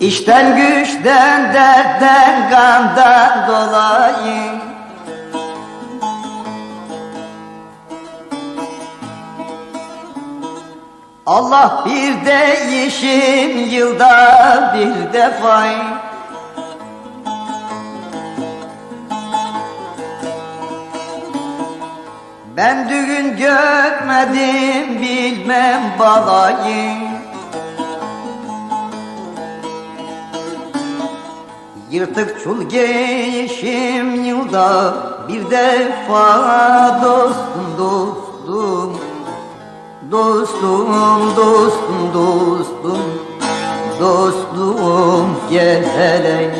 İşten güçten dertten kandan dolayı. Allah bir değişim yılda bir defa Ben düğün görmedim bilmem balayı Yırtık çul geçim yılda bir defa dostum dostum. Dostum dostum dostum. Dostum gel hele